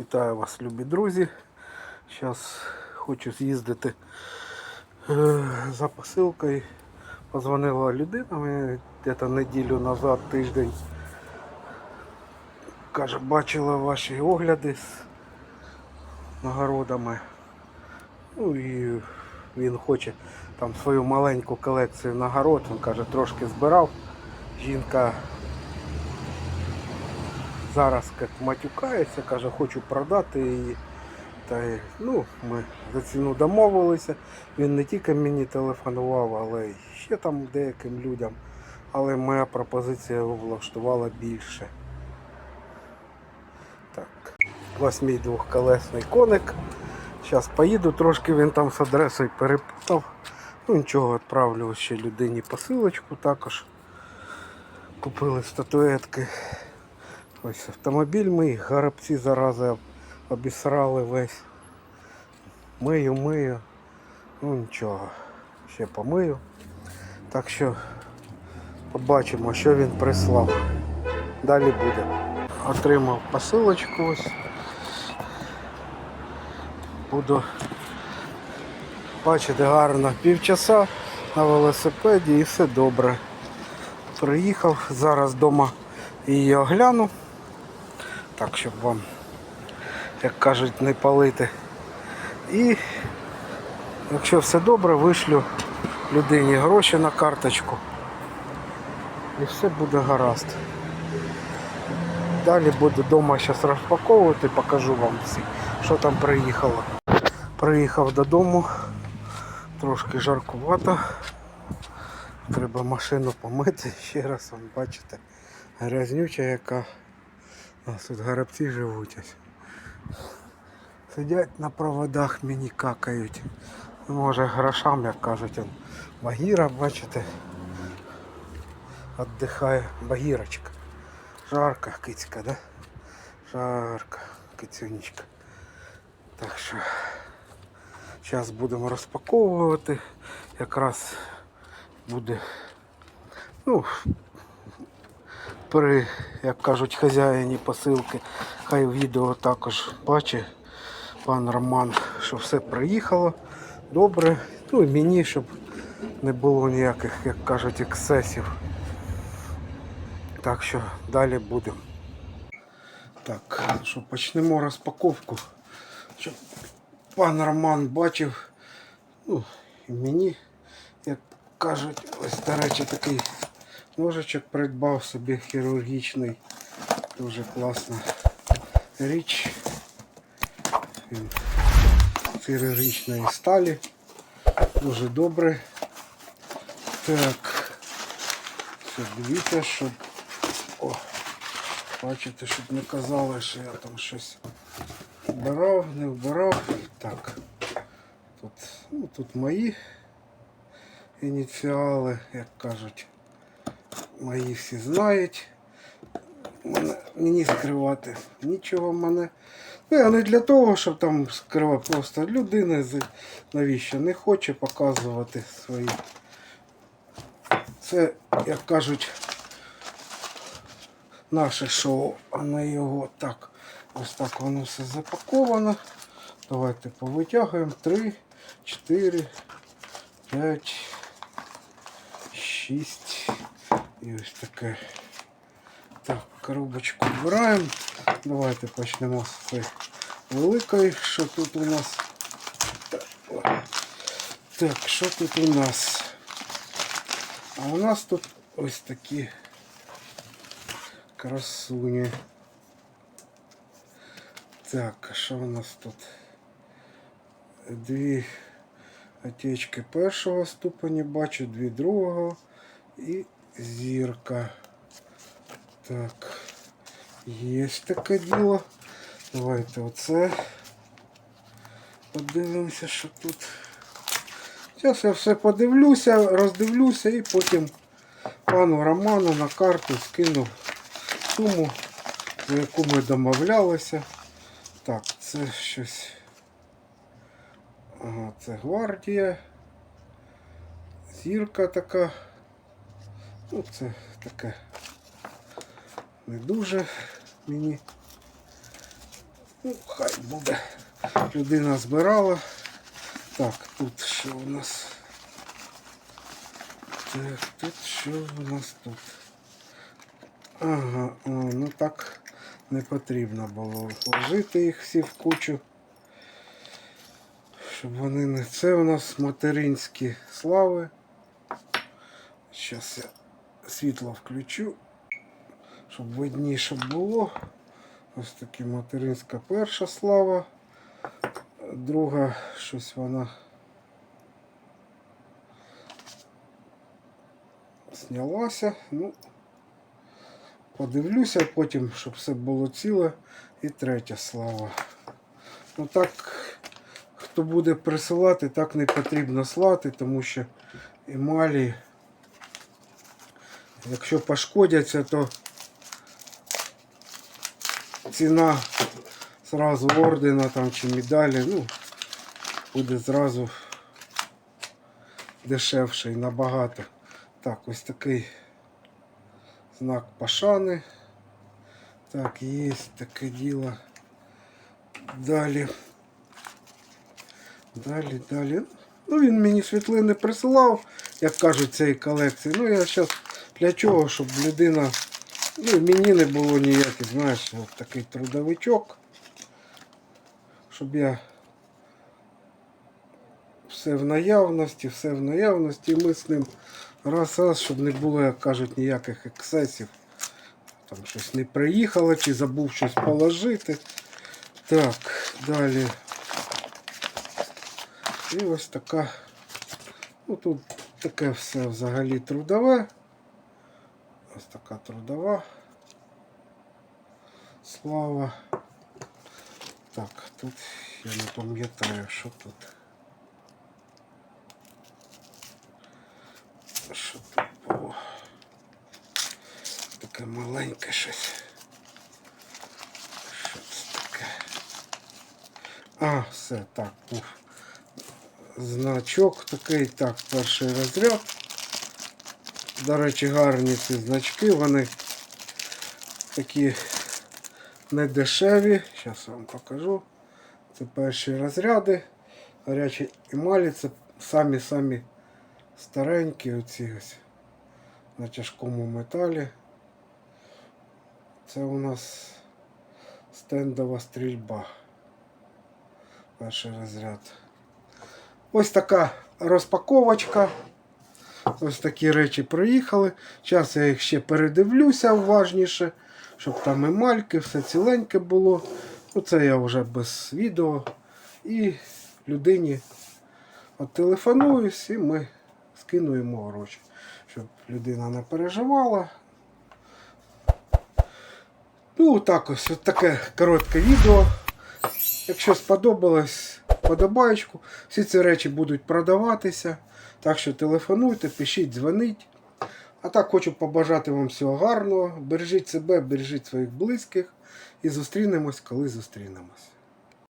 Вітаю вас, любі друзі. Зараз хочу з'їздити е, за посилкою. Позвонила людина мені десь неділю назад, тиждень. Каже, бачила ваші огляди з нагородами. Ну і він хоче там свою маленьку колекцію нагород. Він каже, трошки збирав. Жінка зараз як матюкається, каже, хочу продати її. Та ну, ми за ціну домовилися. Він не тільки мені телефонував, але й ще там деяким людям. Але моя пропозиція його влаштувала більше. Так. Ось мій двохколесний коник. Зараз поїду, трошки він там з адресою перепутав. Ну нічого, відправлю ще людині посилочку також. Купили статуетки. Ось автомобіль мій, горобці зарази обісрали весь. Мию, мию. Ну нічого. Ще помию. Так що побачимо, що він прислав. Далі буде. Отримав посилочку ось. Буду бачити гарно півчаса на велосипеді і все добре. Приїхав, зараз вдома її огляну. Так, щоб вам, як кажуть, не палити. І якщо все добре, вишлю людині гроші на карточку. І все буде гаразд. Далі буду вдома зараз розпаковувати, покажу вам всі, що там приїхало. Приїхав додому, трошки жаркувато. Треба машину помити, ще раз вам бачите. Грязнюча яка. У нас тут горобці живуть ось. Сидять на проводах, мені какають. Може грошам, як кажуть, он. Багіра, бачите. Отдихає. Багірочка. Жарко, кицька, да? Жарко, кицюнечка. Так що зараз будемо розпаковувати. Якраз буде, ну, при, як кажуть, хазяїні посилки. Хай відео також бачить пан Роман, що все приїхало добре. Ну і мені, щоб не було ніяких, як кажуть, ексцесів. Так що далі будемо. Так, що почнемо розпаковку. Щоб пан Роман бачив, ну, і мені, як кажуть, ось, до речі, такий ножичок придбав собі хірургічний. Дуже класна річ. Він хірургічної сталі. Дуже добре. Так. Все, дивіться, щоб... О, бачите, щоб не казали, що я там щось вбирав, не вбирав. Так. Тут, ну, тут мої ініціали, як кажуть. Мої всі знають. Мені скривати нічого в мене. Ну, я не для того, щоб там скривати просто людина, навіщо не хоче показувати свої. Це, як кажуть, наше шоу, а не його. Так, ось так воно все запаковано. Давайте повитягуємо. 3, 4, 5, 6. І ось таке. Так, коробочку вбираємо. Давайте почнемо з цієї великої. Що тут у нас? Так, що тут у нас? А у нас тут ось такі красуні. Так, а що у нас тут? Дві отечки першого ступеня бачу, дві другого і зірка. Так, є таке діло. Давайте оце подивимося, що тут. Зараз я все подивлюся, роздивлюся і потім пану Роману на карту скину суму, за яку ми домовлялися. Так, це щось. Ага, це гвардія. Зірка така. Ну, це таке не дуже мені. Ну, хай буде. Людина збирала. Так, тут що у нас? Так, тут що у нас тут? Ага, о, ну так не потрібно було ложити їх всі в кучу. Щоб вони не. Це у нас материнські слави. Зараз я світло включу, щоб видніше було. Ось таки материнська перша слава. Друга щось вона знялася. Ну, подивлюся потім, щоб все було ціле. І третя слава. Ну так, хто буде присилати, так не потрібно слати, тому що емалі, якщо пошкодяться, то ціна зразу ордена там чи медалі, ну, буде зразу дешевший набагато. Так, ось такий знак пашани. Так, є таке діло. Далі. Далі, далі. Ну, він мені світлини присилав, як кажуть, цієї колекції. Ну, я зараз для чого, щоб людина. Ну, мені не було ніяких, знаєш, от такий трудовичок. Щоб я все в наявності, все в наявності. Ми з ним раз раз, щоб не було, як кажуть, ніяких ексцесів. Там щось не приїхало, чи забув щось положити. Так, далі. І ось така. Ну тут таке все взагалі трудове. Ось така трудова. Слава. Так, тут я не пам'ятаю, що тут. Що тут було? Таке маленьке щось. Що це таке? А, все, так, був значок такий, так, перший розряд. До речі, гарні ці значки, вони такі недешеві. Зараз вам покажу. Це перші розряди. Гарячі емалі, це самі-самі старенькі оці ось на тяжкому металі. Це у нас стендова стрільба. Перший розряд. Ось така розпаковочка. Ось такі речі приїхали. Зараз я їх ще передивлюся уважніше, щоб там емальки, все ціленьке було. Ну, це я вже без відео. І людині телефонуюсь і ми скинуємо гроші, щоб людина не переживала. Ну, так ось, от таке коротке відео. Якщо сподобалось, подобаєчку. Всі ці речі будуть продаватися. Так що телефонуйте, пишіть, дзвоніть. А так хочу побажати вам всього гарного. Бережіть себе, бережіть своїх близьких. І зустрінемось, коли зустрінемось.